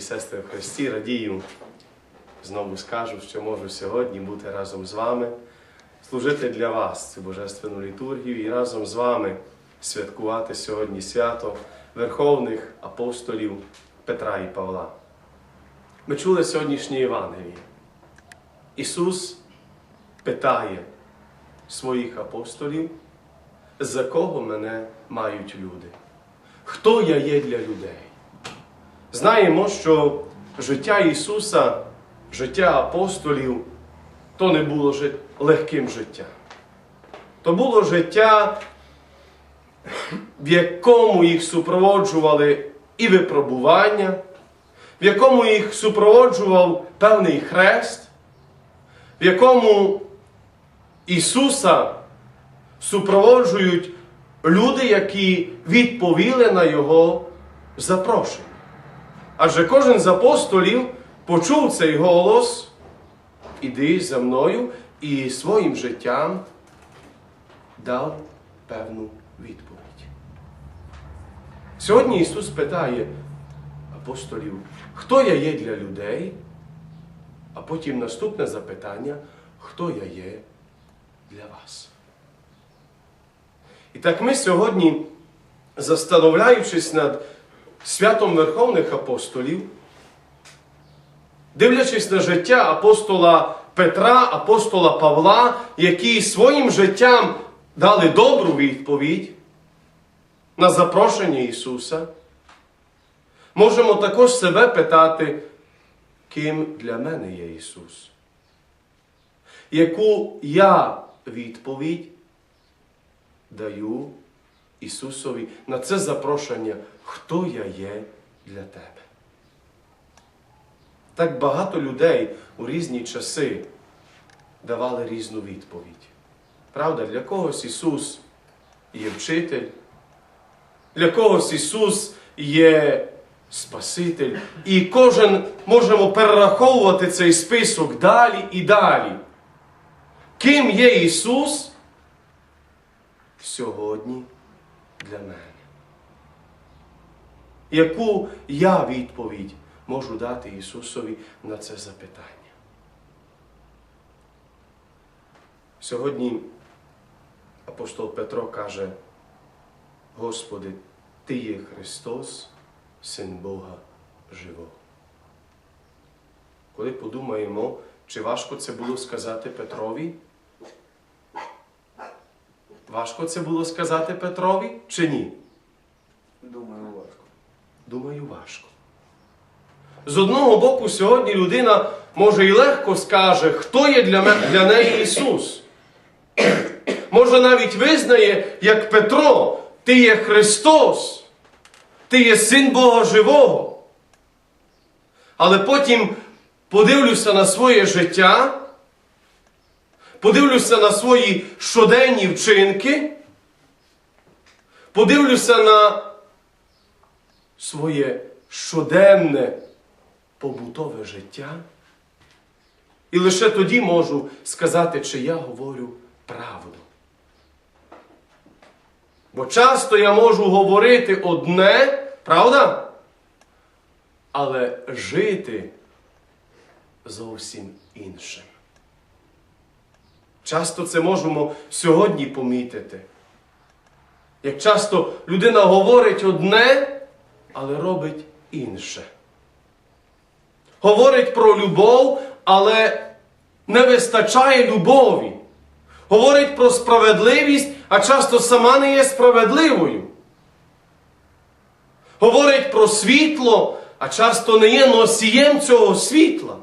І сестри в Христі, радію. Знову скажу, що можу сьогодні бути разом з вами, служити для вас цю божественну літургію і разом з вами святкувати сьогодні свято Верховних апостолів Петра і Павла. Ми чули сьогоднішнє Євангеліє. Ісус питає своїх апостолів, за кого мене мають люди? Хто я є для людей? Знаємо, що життя Ісуса, життя апостолів, то не було легким життям. То було життя, в якому їх супроводжували і випробування, в якому їх супроводжував певний хрест, в якому Ісуса супроводжують люди, які відповіли на Його запрошення. Адже кожен з апостолів почув цей голос, іди за мною, і своїм життям дав певну відповідь. Сьогодні Ісус питає апостолів, хто я є для людей, а потім наступне запитання, хто я є для вас. І так ми сьогодні, застановляючись над святом Верховних апостолів, дивлячись на життя апостола Петра, апостола Павла, які своїм життям дали добру відповідь на запрошення Ісуса, можемо також себе питати, ким для мене є Ісус? Яку я відповідь даю Ісусові на це запрошення, хто я є для тебе. Так багато людей у різні часи давали різну відповідь. Правда, для когось Ісус є вчитель, для когось Ісус є Спаситель. І кожен можемо перераховувати цей список далі і далі. Ким є Ісус сьогодні для мене? Яку я відповідь можу дати Ісусові на це запитання? Сьогодні апостол Петро каже, Господи, Ти є Христос, Син Бога живого. Коли подумаємо, чи важко це було сказати Петрові? Важко це було сказати Петрові чи ні? Думаю, важко. Думаю, важко. З одного боку, сьогодні людина може і легко скаже, хто є для, мене, для неї Ісус. Може навіть визнає, як Петро, ти є Христос, ти є син Бога живого. Але потім подивлюся на своє життя, подивлюся на свої щоденні вчинки, подивлюся на своє щоденне побутове життя. І лише тоді можу сказати, чи я говорю правду. Бо часто я можу говорити одне, правда? Але жити зовсім іншим. Часто це можемо сьогодні помітити. Як часто людина говорить одне, але робить інше. Говорить про любов, але не вистачає любові. Говорить про справедливість, а часто сама не є справедливою. Говорить про світло, а часто не є носієм цього світла.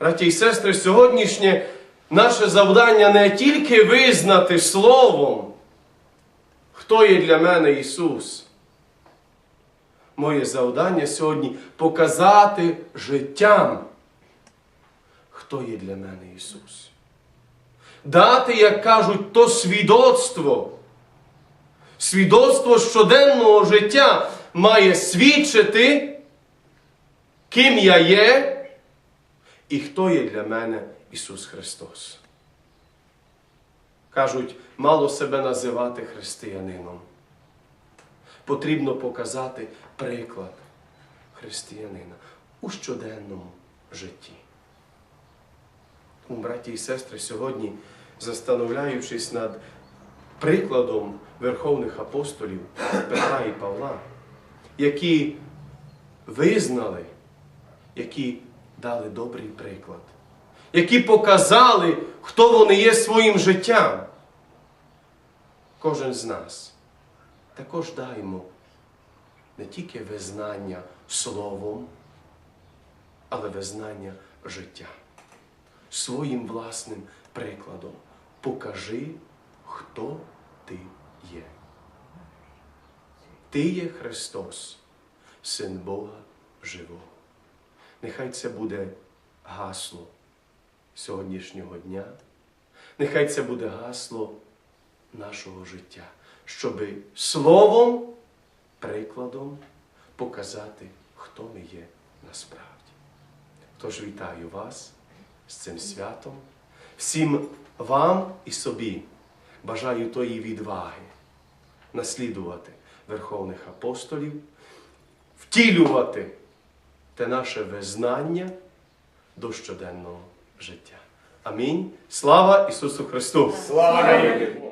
Браті і сестри, сьогоднішнє наше завдання не тільки визнати Словом, хто є для мене Ісус. Моє завдання сьогодні показати життям, хто є для мене Ісус. Дати, як кажуть, то свідоцтво. Свідоцтво щоденного життя має свідчити, ким я є і хто є для мене Ісус Христос. Кажуть, мало себе називати християнином. потрібно показати приклад християнина у щоденному житті. Тому, браті і сестри, сьогодні, застановляючись над прикладом верховних апостолів Петра і Павла, які визнали, які дали добрий приклад, які показали, хто вони є своїм життям. Кожен з нас також даємо не тільки визнання словом, але визнання життя. Своїм власним прикладом. Покажи, хто ти є. Ти є Христос, Син Бога живого. Нехай це буде гасло сьогоднішнього дня. Нехай це буде гасло нашого життя, щоби словом, прикладом показати, хто ми є насправді. Тож вітаю вас з цим святом, всім вам і собі бажаю тої відваги наслідувати верховних апостолів, втілювати те наше визнання до щоденного життя. Амінь. Слава Ісусу Христу! Слава!